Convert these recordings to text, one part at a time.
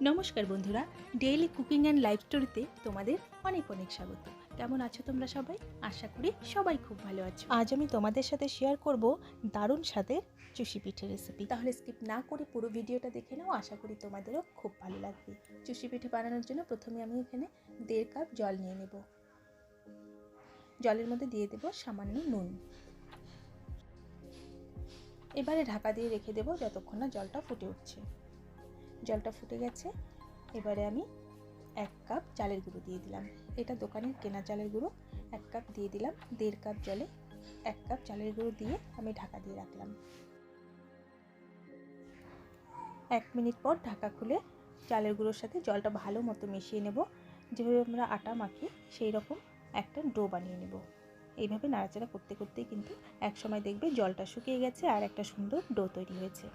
নমস্কার বন্ধুরা daily cooking and life স্টোরিতে তোমাদের অনেক অনেক স্বাগত। কেমন আছো তোমরা সবাই? আশা করি সবাই খুব ভালো আছো। আজ আমি তোমাদের সাথে শেয়ার করব দারুণ স্বাদের চুষি পিঠে রেসিপি তাহলে স্কিপ না করে পুরো ভিডিওটা দেখে নাও, আশা করি তোমাদেরও খুব ভালো লাগবে। চুষি পিঠে বানানোর জন্য প্রথমে আমি এখানে দেড় কাপ জল নিয়ে নেব। জলের মধ্যে দিয়ে দেব সামান্য নুন। এবারে ঢাকা দিয়ে রেখে দেবো যতক্ষণ না জলটা ফুটে উঠছে। জলটা ফুটে গেছে। এবারে আমি এক কাপ চালের গুঁড়ো দিয়ে দিলাম। এটা দোকানের কেনা চালের গুঁড়ো। এক কাপ দিয়ে দিলাম দেড় কাপ জলে। এক কাপ চালের গুঁড়ো দিয়ে আমি ঢাকা দিয়ে রাখলাম। এক মিনিট পর ঢাকা খুলে চালের গুঁড়োর সাথে জলটা ভালো মতো মিশিয়ে নেব। যেভাবে আমরা আটা মাখি, সেই রকম একটা ডো বানিয়ে নেব। এইভাবে নাড়াচাড়া করতে, করতেই কিন্তু এক সময় দেখবে জলটা শুকিয়ে গেছে আর একটা সুন্দর ডো তৈরি হয়েছে।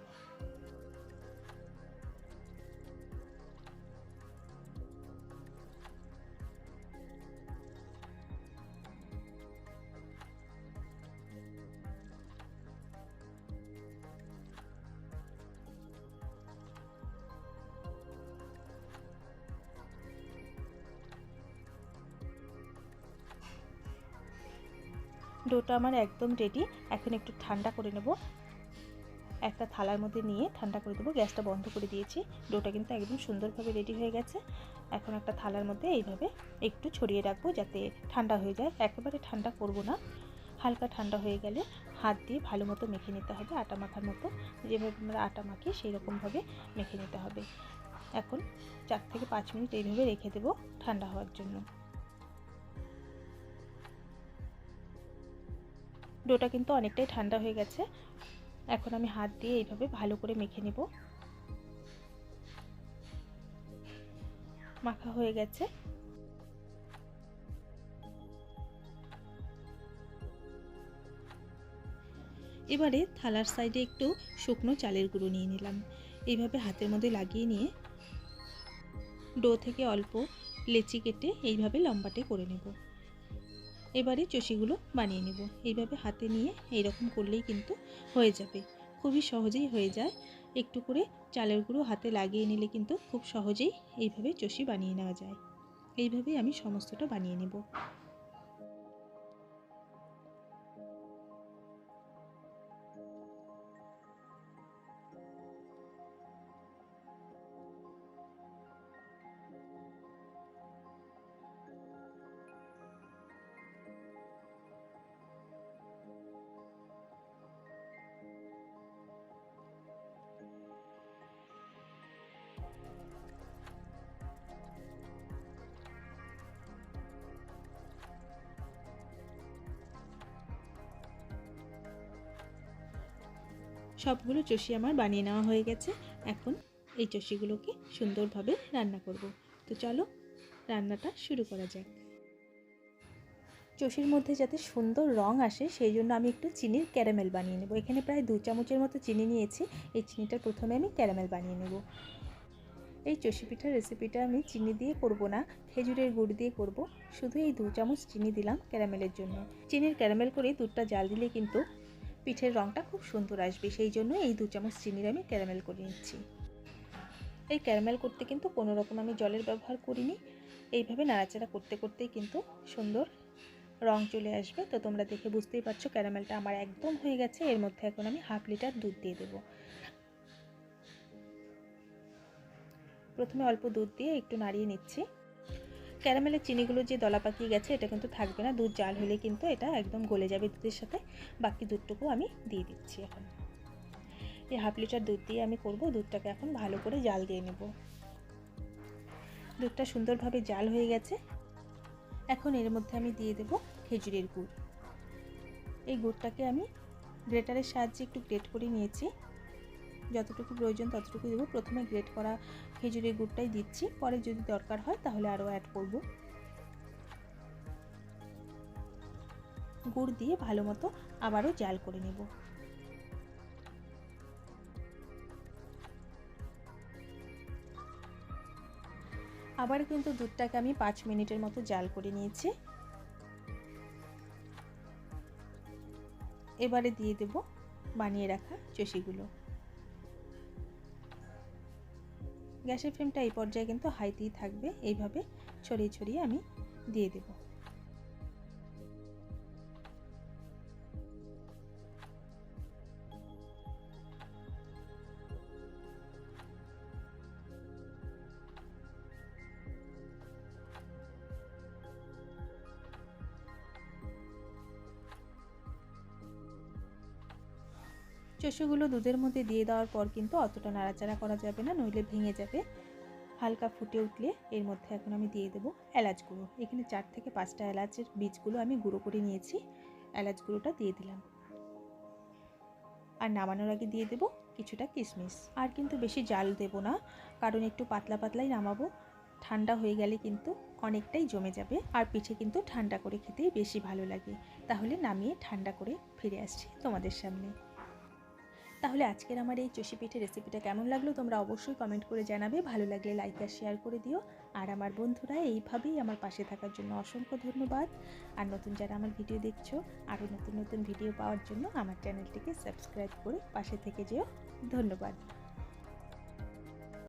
ডোটা আমার একদম রেডি এখন একটু ঠান্ডা করে নেব। একটা থালার মধ্যে নিয়ে ঠান্ডা করে দেবো। গ্যাসটা বন্ধ করে দিয়েছি। ডোটা কিন্তু একদম সুন্দরভাবে রেডি হয়ে গেছে। এখন একটা থালার মধ্যে এইভাবে একটু ছড়িয়ে রাখব যাতে ঠান্ডা হয়ে যায়। একেবারে ঠান্ডা করব না। হালকা ঠান্ডা হয়ে গেলে হাত দিয়ে ভালো মতো মেখে নিতে হবে আটা মাখার মতো। যেভাবে আমরা আটা মাখি সেই রকমভাবে মেখে নিতে হবে। এখন চার থেকে পাঁচ মিনিট এইভাবে রেখে দেবো ঠান্ডা হওয়ার জন্য। ডোটা কিন্তু অনেকটাই ঠান্ডা হয়ে গেছে। এখন আমি হাত দিয়ে এইভাবে ভালো করে মেখে নেব। মাখা হয়ে গেছে। এবারে থালার সাইডে একটু শুকনো চালের গুঁড়ো নিয়ে নিলাম। এইভাবে হাতের মধ্যে লাগিয়ে নিয়ে ডো থেকে অল্প লেচি কেটে এইভাবে লম্বাটে করে নেব। এবারে চষিগুলো বানিয়ে নেব। এইভাবে হাতে নিয়ে এইরকম করলেই কিন্তু হয়ে যাবে। খুবই সহজেই হয়ে যায়। একটু করে চালের গুঁড়ো হাতে লাগিয়ে নিলে কিন্তু খুব সহজেই এইভাবে চষি বানিয়ে নেওয়া যায়। এইভাবেই আমি সমস্তটা বানিয়ে নেব। সবগুলো চষি আমার বানিয়ে নেওয়া হয়ে গেছে। এখন এই চষিগুলোকে সুন্দরভাবে রান্না করব। তো চলো রান্নাটা শুরু করা যাক। চষির মধ্যে যাতে সুন্দর রং আসে, সেই জন্য আমি একটু চিনির ক্যারামেল বানিয়ে নেব। এখানে প্রায় দু চামচের মতো চিনি নিয়েছি। এই চিনিটা প্রথমে আমি ক্যারামেল বানিয়ে নেব। এই চষি পিঠার রেসিপিটা আমি চিনি দিয়ে করব না, খেজুরের গুড় দিয়ে করব। শুধু এই দু চামচ চিনি দিলাম ক্যারামেলের জন্য। চিনির ক্যারামেল করে দুধটা জাল দিলে কিন্তু পিঠের রঙটা খুব সুন্দর আসবে, সেই জন্য এই দু চামচ চিনির আমি ক্যারামেল করে নিচ্ছি। এই ক্যারামেল করতে কিন্তু কোনো রকম আমি জলের ব্যবহার করিনি। এইভাবে নাড়াচাড়া করতে করতেই কিন্তু সুন্দর রং চলে আসবে। তো তোমরা দেখে বুঝতেই পারছ ক্যারামেলটা আমার একদম হয়ে গেছে। এর মধ্যে এখন আমি হাফ লিটার দুধ দিয়ে দেবো। প্রথমে অল্প দুধ দিয়ে একটু নাড়িয়ে নিচ্ছি। ক্যারামেলের চিনিগুলো যে দলা পাকিয়ে গেছে, এটা কিন্তু থাকবে না। দুধ জাল হলে কিন্তু এটা একদম গলে যাবে দুধের সাথে। বাকি দুধটুকু আমি দিয়ে দিচ্ছি এখন। এই হাফ লিটার দুধ দিয়ে আমি করব। দুধটাকে এখন ভালো করে জাল দিয়ে নেব। দুধটা সুন্দরভাবে জাল হয়ে গেছে। এখন এর মধ্যে আমি দিয়ে দেব খেজুরের গুড়। এই গুড়টাকে আমি গ্রেটারের সাহায্যে একটু গ্রেট করে নিয়েছি। যতটুকু প্রয়োজন ততটুকু দেবো। প্রথমে গ্রেট করা খেজুরের গুড়টাই দিচ্ছি। পরে যদি দরকার হয় তাহলে আরও অ্যাড করব। গুড় দিয়ে ভালো মতো আবারও জাল করে নেব। আবার কিন্তু দুধটাকে আমি পাঁচ মিনিটের মতো জাল করে নিয়েছি। এবারে দিয়ে দেব বানিয়ে রাখা চষিগুলো। গ্যাসের ফ্লেমটা এই পর্যায়ে কিন্তু হাইতেই থাকবে। এইভাবে ছড়িয়ে ছড়িয়ে আমি দিয়ে দেবো। চষুগুলো দুধের মধ্যে দিয়ে দেওয়ার পর কিন্তু অতটা নাড়াচাড়া করা যাবে না, নইলে ভেঙে যাবে। হালকা ফুটে উঠলে এর মধ্যে এখন আমি দিয়ে দেবো এলাচ গুঁড়ো। এখানে চার থেকে পাঁচটা এলাচের বীজগুলো আমি গুঁড়ো করে নিয়েছি, এলাচ গুঁড়োটা দিয়ে দিলাম। আর নামানোর আগে দিয়ে দেবো কিছুটা কিশমিশ। আর কিন্তু বেশি জাল দেব না, কারণ একটু পাতলা পাতলাই নামাবো। ঠান্ডা হয়ে গেলে কিন্তু অনেকটাই জমে যাবে, আর পিঠে কিন্তু ঠান্ডা করে খেতেই বেশি ভালো লাগে। তাহলে নামিয়ে ঠান্ডা করে ফিরে আসছি তোমাদের সামনে। তাহলে আজকের আমার এই চষি পিঠে রেসিপিটা কেমন লাগল তোমরা অবশ্যই কমেন্ট করে জানাবে। ভালো লাগলে লাইক আর শেয়ার করে দিও। আর আমার বন্ধুরা, এইভাবেই আমার পাশে থাকার জন্য অসংখ্য ধন্যবাদ। আর নতুন যারা আমার ভিডিও দেখছ, আরও নতুন নতুন ভিডিও পাওয়ার জন্য আমার চ্যানেলটিকে সাবস্ক্রাইব করে পাশে থেকে যেও। ধন্যবাদ।